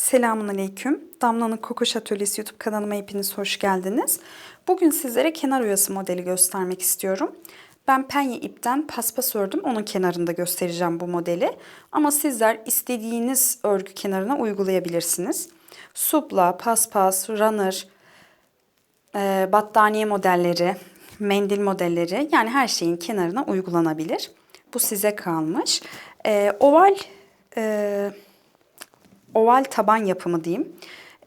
Selamun Aleyküm. Damla'nın Kokoş Atölyesi YouTube kanalıma hepiniz hoş geldiniz. Bugün sizlere kenar oyası modeli göstermek istiyorum. Ben penye ipten paspas ördüm. Onun kenarında göstereceğim bu modeli. Ama sizler istediğiniz örgü kenarına uygulayabilirsiniz. Supla, paspas, runner, e, battaniye modelleri, mendil modelleri yani her şeyin kenarına uygulanabilir. Bu size kalmış. E, oval e, oval taban yapımı diyeyim.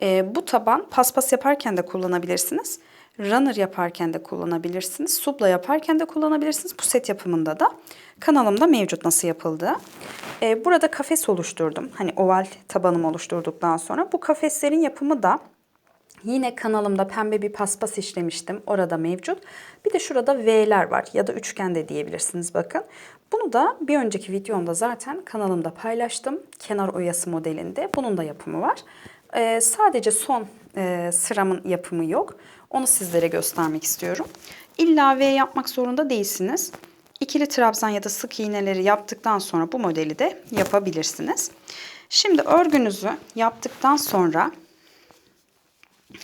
E, bu taban paspas yaparken de kullanabilirsiniz. Runner yaparken de kullanabilirsiniz. Subla yaparken de kullanabilirsiniz. Bu set yapımında da kanalımda mevcut nasıl yapıldığı. E, burada kafes oluşturdum. Hani oval tabanımı oluşturduktan sonra bu kafeslerin yapımı da Yine kanalımda pembe bir paspas işlemiştim. Orada mevcut. Bir de şurada V'ler var ya da üçgen de diyebilirsiniz bakın. Bunu da bir önceki videomda zaten kanalımda paylaştım. Kenar oyası modelinde. Bunun da yapımı var. Ee, sadece son e, sıramın yapımı yok. Onu sizlere göstermek istiyorum. İlla V yapmak zorunda değilsiniz. İkili trabzan ya da sık iğneleri yaptıktan sonra bu modeli de yapabilirsiniz. Şimdi örgünüzü yaptıktan sonra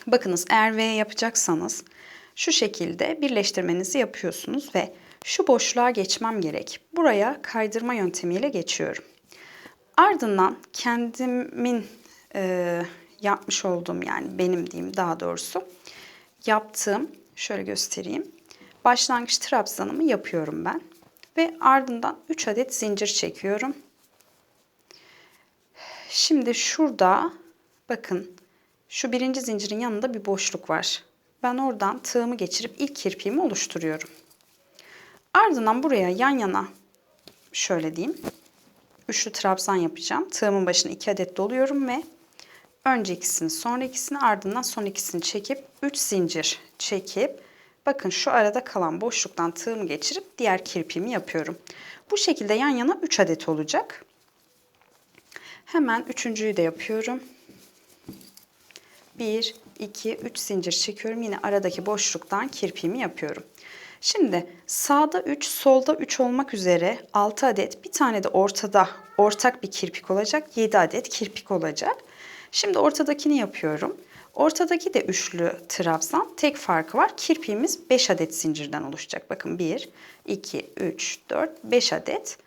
Bakınız eğer V yapacaksanız şu şekilde birleştirmenizi yapıyorsunuz ve şu boşluğa geçmem gerek. Buraya kaydırma yöntemiyle geçiyorum. Ardından kendimin e, yapmış olduğum yani benim diyeyim daha doğrusu yaptığım şöyle göstereyim. Başlangıç trabzanımı yapıyorum ben. Ve ardından 3 adet zincir çekiyorum. Şimdi şurada bakın şu birinci zincirin yanında bir boşluk var. Ben oradan tığımı geçirip ilk kirpiğimi oluşturuyorum. Ardından buraya yan yana şöyle diyeyim. Üçlü trabzan yapacağım. Tığımın başına iki adet doluyorum ve önce ikisini sonra ikisini ardından son ikisini çekip 3 zincir çekip bakın şu arada kalan boşluktan tığımı geçirip diğer kirpiğimi yapıyorum. Bu şekilde yan yana 3 adet olacak. Hemen üçüncüyü de yapıyorum. 1, 2, 3 zincir çekiyorum. Yine aradaki boşluktan kirpiğimi yapıyorum. Şimdi sağda 3, solda 3 olmak üzere 6 adet, bir tane de ortada ortak bir kirpik olacak. 7 adet kirpik olacak. Şimdi ortadakini yapıyorum. Ortadaki de üçlü trabzan. Tek farkı var. Kirpiğimiz 5 adet zincirden oluşacak. Bakın 1, 2, 3, 4, 5 adet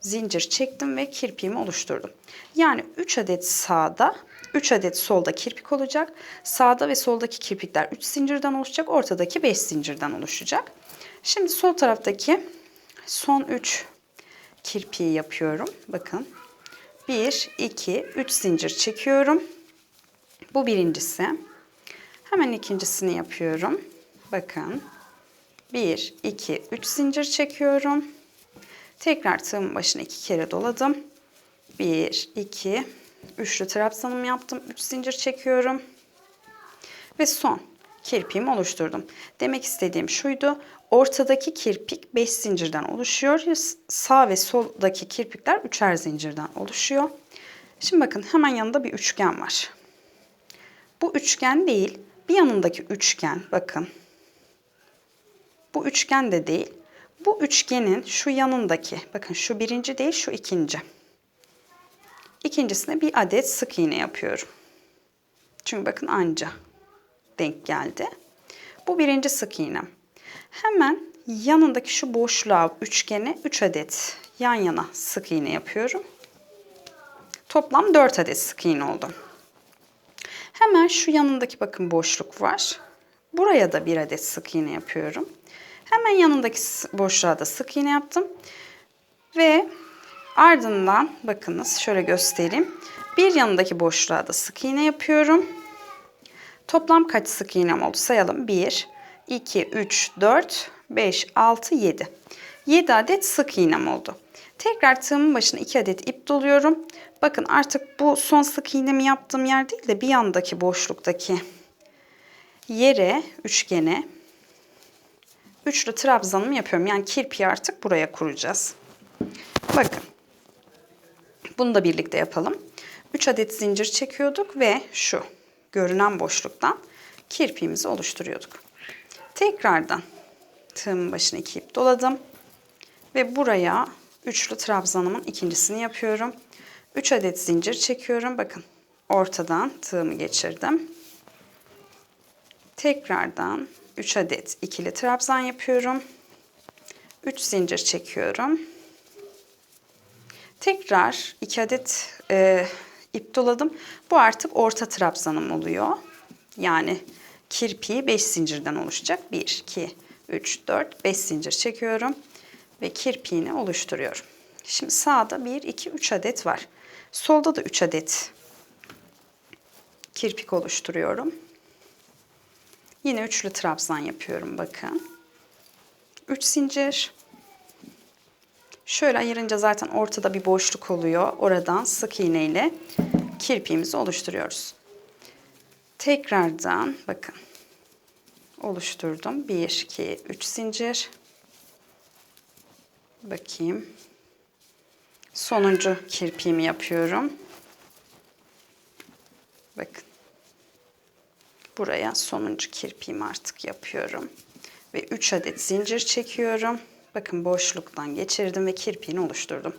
zincir çektim ve kirpiğimi oluşturdum. Yani 3 adet sağda, 3 adet solda kirpik olacak. Sağda ve soldaki kirpikler 3 zincirden oluşacak. Ortadaki 5 zincirden oluşacak. Şimdi sol taraftaki son 3 kirpiği yapıyorum. Bakın. 1, 2, 3 zincir çekiyorum. Bu birincisi. Hemen ikincisini yapıyorum. Bakın. 1, 2, 3 zincir çekiyorum. Tekrar tığımın başına iki kere doladım. 1, 2, Üçlü trabzanımı yaptım. Üç zincir çekiyorum. Ve son kirpiğimi oluşturdum. Demek istediğim şuydu. Ortadaki kirpik 5 zincirden oluşuyor. Sağ ve soldaki kirpikler üçer zincirden oluşuyor. Şimdi bakın hemen yanında bir üçgen var. Bu üçgen değil, bir yanındaki üçgen bakın. Bu üçgen de değil. Bu üçgenin şu yanındaki, bakın şu birinci değil, şu ikinci. İkincisine bir adet sık iğne yapıyorum. Çünkü bakın anca denk geldi. Bu birinci sık iğnem. Hemen yanındaki şu boşluğa üçgene 3 adet yan yana sık iğne yapıyorum. Toplam 4 adet sık iğne oldu. Hemen şu yanındaki bakın boşluk var. Buraya da bir adet sık iğne yapıyorum. Hemen yanındaki boşluğa da sık iğne yaptım. Ve Ardından bakınız şöyle göstereyim. Bir yanındaki boşluğa da sık iğne yapıyorum. Toplam kaç sık iğnem oldu sayalım. 1, 2, 3, 4, 5, 6, 7. 7 adet sık iğnem oldu. Tekrar tığımın başına 2 adet ip doluyorum. Bakın artık bu son sık iğnemi yaptığım yer değil de bir yandaki boşluktaki yere, üçgene üçlü trabzanımı yapıyorum. Yani kirpiği artık buraya kuracağız. Bakın bunu da birlikte yapalım. 3 adet zincir çekiyorduk ve şu görünen boşluktan kirpiğimizi oluşturuyorduk. Tekrardan tığımın başına iki ip doladım. Ve buraya üçlü trabzanımın ikincisini yapıyorum. 3 adet zincir çekiyorum. Bakın ortadan tığımı geçirdim. Tekrardan 3 adet ikili trabzan yapıyorum. 3 zincir çekiyorum. Tekrar 2 adet e, ip doladım. Bu artık orta trabzanım oluyor. Yani kirpiği 5 zincirden oluşacak. 1, 2, 3, 4, 5 zincir çekiyorum. Ve kirpiğini oluşturuyorum. Şimdi sağda 1, 2, 3 adet var. Solda da 3 adet kirpik oluşturuyorum. Yine üçlü trabzan yapıyorum bakın. 3 zincir. Şöyle ayırınca zaten ortada bir boşluk oluyor. Oradan sık iğne ile kirpiğimizi oluşturuyoruz. Tekrardan bakın. Oluşturdum. 1 2 3 zincir. Bakayım. Sonuncu kirpiğimi yapıyorum. Bakın. Buraya sonuncu kirpiğimi artık yapıyorum. Ve 3 adet zincir çekiyorum. Bakın boşluktan geçirdim ve kirpiğini oluşturdum.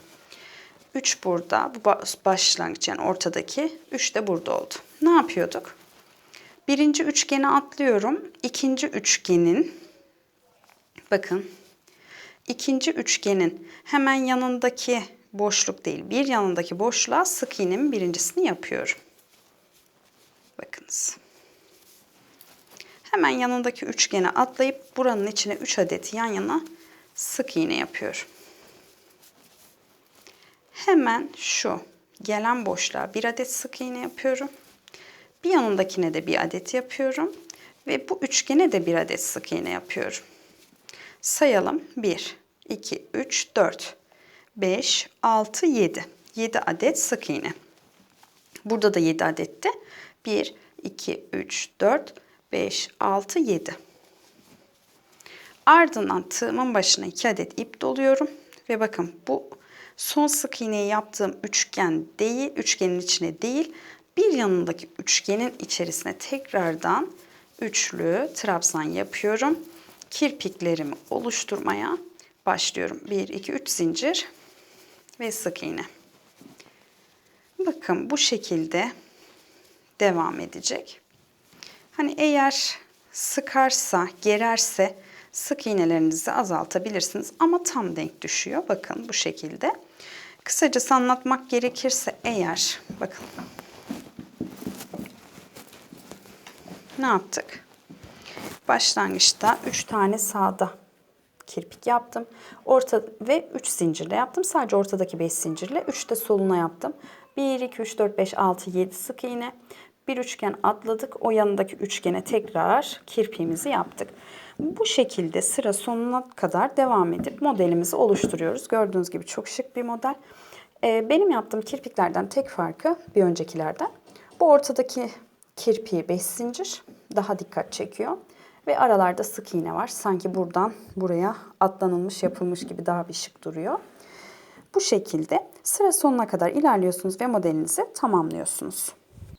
3 burada, bu başlangıç yani ortadaki 3 de burada oldu. Ne yapıyorduk? Birinci üçgeni atlıyorum. İkinci üçgenin bakın ikinci üçgenin hemen yanındaki boşluk değil bir yanındaki boşluğa sık iğnemin birincisini yapıyorum. Bakınız. Hemen yanındaki üçgene atlayıp buranın içine 3 adet yan yana sık iğne yapıyorum. Hemen şu gelen boşluğa bir adet sık iğne yapıyorum. Bir yanındakine de bir adet yapıyorum. Ve bu üçgene de bir adet sık iğne yapıyorum. Sayalım. 1, 2, 3, 4, 5, 6, 7. 7 adet sık iğne. Burada da 7 adetti. 1, 2, 3, 4, 5, 6, 7. Ardından tığımın başına 2 adet ip doluyorum. Ve bakın bu son sık iğneyi yaptığım üçgen değil, üçgenin içine değil, bir yanındaki üçgenin içerisine tekrardan üçlü trabzan yapıyorum. Kirpiklerimi oluşturmaya başlıyorum. 1, 2, 3 zincir ve sık iğne. Bakın bu şekilde devam edecek. Hani eğer sıkarsa, gererse sık iğnelerinizi azaltabilirsiniz ama tam denk düşüyor. Bakın bu şekilde. Kısacası anlatmak gerekirse eğer bakın ne yaptık? Başlangıçta 3 tane sağda kirpik yaptım. Orta ve 3 zincirle yaptım. Sadece ortadaki 5 zincirle 3 de soluna yaptım. 1 2 3 4 5 6 7 sık iğne. Bir üçgen atladık. O yanındaki üçgene tekrar kirpiğimizi yaptık. Bu şekilde sıra sonuna kadar devam edip modelimizi oluşturuyoruz. Gördüğünüz gibi çok şık bir model. Ee, benim yaptığım kirpiklerden tek farkı bir öncekilerden. Bu ortadaki kirpiği 5 zincir daha dikkat çekiyor. Ve aralarda sık iğne var. Sanki buradan buraya atlanılmış yapılmış gibi daha bir şık duruyor. Bu şekilde sıra sonuna kadar ilerliyorsunuz ve modelinizi tamamlıyorsunuz.